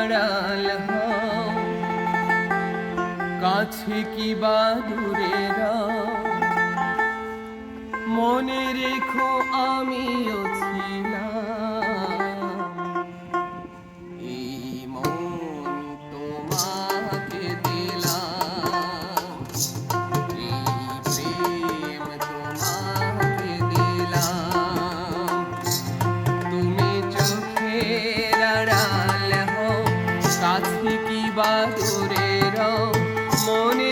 আড়াল কাছে কি বা দূরে মনে রেখো আমিও সুরের মনে